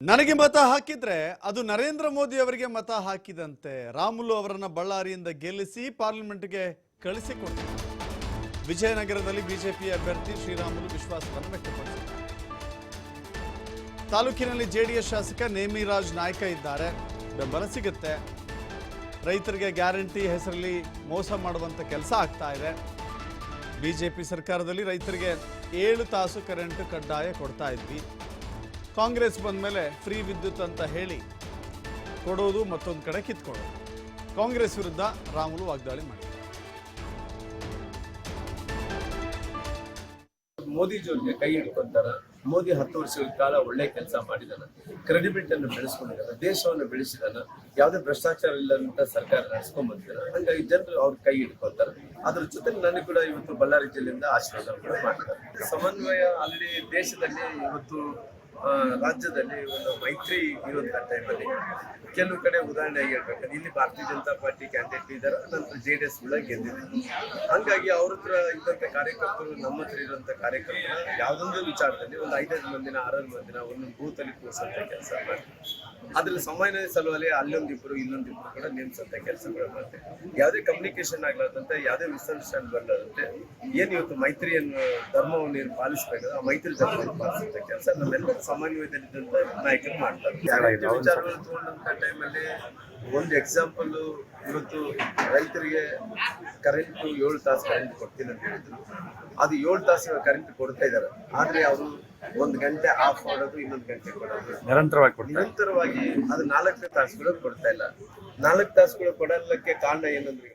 ನನಗೆ ಮತ ಹಾಕಿದ್ರೆ ಅದು ನರೇಂದ್ರ ಮೋದಿ ಅವರಿಗೆ ಮತ ಹಾಕಿದಂತೆ ರಾಮುಲು ಅವರನ್ನ ಬಳ್ಳಾರಿಯಿಂದ ಗೆಲ್ಲಿಸಿ ಪಾರ್ಲಿಮೆಂಟ್ಗೆ ಕಳಿಸಿಕೊಡ್ತಾರೆ ವಿಜಯನಗರದಲ್ಲಿ ಬಿಜೆಪಿ ಅಭ್ಯರ್ಥಿ ಶ್ರೀರಾಮುಲು ವಿಶ್ವಾಸವನ್ನು ವ್ಯಕ್ತಪಡಿಸಿದ್ದಾರೆ. ತಾಲೂಕಿನಲ್ಲಿ ಜೆಡಿಎಸ್ ಶಾಸಕ ನೇಮಿರಾಜ್ ನಾಯ್ಕ ಇದ್ದಾರೆ. ಬೆಂಬಲ ಸಿಗುತ್ತೆ. ರೈತರಿಗೆ ಗ್ಯಾರಂಟಿ ಹೆಸರಲ್ಲಿ ಮೋಸ ಮಾಡುವಂತ ಕೆಲಸ ಆಗ್ತಾ ಇದೆ. ಬಿಜೆಪಿ ಸರ್ಕಾರದಲ್ಲಿ ರೈತರಿಗೆ ಏಳು ತಾಸು ಕರೆಂಟ್ ಕಡ್ಡಾಯ ಕೊಡ್ತಾ ಇದ್ವಿ. ಕಾಂಗ್ರೆಸ್ ಬಂದ ಮೇಲೆ ಫ್ರೀ ವಿದ್ಯುತ್ ಅಂತ ಹೇಳಿ ಕೊಡೋದು ಮತ್ತೊಂದು ಕಡೆ ಕಿತ್ಕೊಳ್ಳೋದು. ಕಾಂಗ್ರೆಸ್ ವಿರುದ್ಧ ರಾಮುಲು ವಾಗ್ದಾಳಿ ಮಾಡಿದರು. ಮೋದಿ ಜೊತೆ ಕೈ ಹಿಡ್ಕೊಂತಾರ. ಮೋದಿ ಹತ್ತು ವರ್ಷಗಳ ಕಾಲ ಒಳ್ಳೆ ಕೆಲಸ ಮಾಡಿದಾನ. ಕ್ರೆಡಿಬಿಲಿಟಿ ಅನ್ನು ಬೆಳೆಸ್ಕೊಂಡಿದ್ದಾನೆ ದೇಶವನ್ನು ಬೆಳೆಸಿದಾನ. ಯಾವುದೇ ಭ್ರಷ್ಟಾಚಾರ ಇಲ್ಲದಂತ ಸರ್ಕಾರ ನಡೆಸ್ಕೊಂಡ್ ಬಂದಿದ್ದಾರೆ ಹಂಗಾಗಿ ಜನರು ಅವ್ರ ಕೈ ಹಿಡ್ಕೊಂತಾರೆ. ಅದ್ರ ಜೊತೆ ನನಗೆ ಕೂಡ ಇವತ್ತು ಬಳ್ಳಾರಿ ಜಿಲ್ಲೆಯಿಂದ ಆಶೀರ್ವಾದ ಕೂಡ ಮಾಡ್ತಾರೆ ಸಮನ್ವಯ ಅಲ್ಲಿ ದೇಶದಲ್ಲಿ ಇವತ್ತು ರಾಜ್ಯದಲ್ಲಿ ಒಂದು ಮೈತ್ರಿ ಇರುವಂತ ಟೈಮಲ್ಲಿ ಕೆಲವು ಕಡೆ ಉದಾಹರಣೆಯಾಗಿ ಹೇಳ್ಬೇಕಂದ್ರೆ ಇಲ್ಲಿ ಭಾರತೀಯ ಜನತಾ ಪಾರ್ಟಿ ಕ್ಯಾಂಡಿಡೇಟ್ ಇದ್ದಾರೆ ನಂತರ ಜೆ ಡಿ ಎಸ್ ಕೂಡ ಗೆದ್ದಿದೆ. ಹಂಗಾಗಿ ಅವ್ರ ಹತ್ರ ಇದ್ದಂಥ ಕಾರ್ಯಕರ್ತರು ನಮ್ಮ ಹತ್ರ ಇರುವಂಥ ಕಾರ್ಯಕರ್ತರು ಯಾವುದೊಂದು ವಿಚಾರದಲ್ಲಿ ಒಂದು ಐದೈದು ಮಂದಿನ, ಆರಾರು ಮಂದಿನ ಒಂದೊಂದು ಬೂತಲ್ಲಿ ಕೂರಿಸಂತ ಕೆಲಸ ಮಾಡ್ತೀವಿ ಅದ್ರಲ್ಲಿ ಸಮಯ ಸಲುವಾಗಿ ಅಲ್ಲೊಂದಿಬ್ರು ಇಲ್ಲೊಂದಿಬ್ರು ಕೂಡ ನೇಮಿಸಂತ ಕೆಲಸಗಳು ಮಾಡ್ತೇವೆ ಯಾವುದೇ ಕಮ್ಯುನಿಕೇಶನ್ ಆಗ್ಲಾರ್ದಂತೆ, ಯಾವುದೇ ಮಿಸ್ಅಂಡರ್ಸ್ಟ್ಯಾಂಡ್ ಬರ್ಲಾರಂತೆ ಏನು ಇವತ್ತು ಮೈತ್ರಿಯನ್ನು, ಧರ್ಮವನ್ನು ಏನು ಪಾಲಿಸಬೇಕಾದ್ರೆ ಆ ಮೈತ್ರಿ ಧರ್ಮವನ್ನು ಪಾಲಿಸುವಂಥ ಕೆಲಸ ನಮ್ಮೆಲ್ಲರ ಸಮನ್ವಯದಲ್ಲಿದ್ದಂತ ನಾಯಕರು ಮಾಡ್ತಾರೆ ವಿಚಾರಗಳು ತಗೊಂಡಂತ ಟೈಮಲ್ಲಿ ಒಂದು ಎಕ್ಸಾಂಪಲ್ ಇವತ್ತು ರೈತರಿಗೆ ಕರೆಂಟ್ ಏಳು ತಾಸು ಕರೆಂಟ್ ಕೊಡ್ತೀನಿ ಅಂತ ಹೇಳಿದ್ರು. ಅದು ಏಳು ತಾಸು ಕರೆಂಟ್ ಕೊಡ್ತಾ ಇದ್ದಾರೆ. ಆದ್ರೆ ಅವರು ಒಂದ್ ಗಂಟೆ ಆಫ್ ಮಾಡೋದು ಇನ್ನೊಂದು ಗಂಟೆ ಕೊಡೋದು. ನಿರಂತರವಾಗಿ ನಿರಂತರವಾಗಿ ಅದು ನಾಲ್ಕನೇ ತಾಸುಗಳು ಕೊಡ್ತಾ ಇಲ್ಲ. ನಾಲ್ಕು ತಾಸುಗಳು ಕೊಡಲ್ಲಕ್ಕೆ ಕಾರಣ ಏನಂದ್ರೆ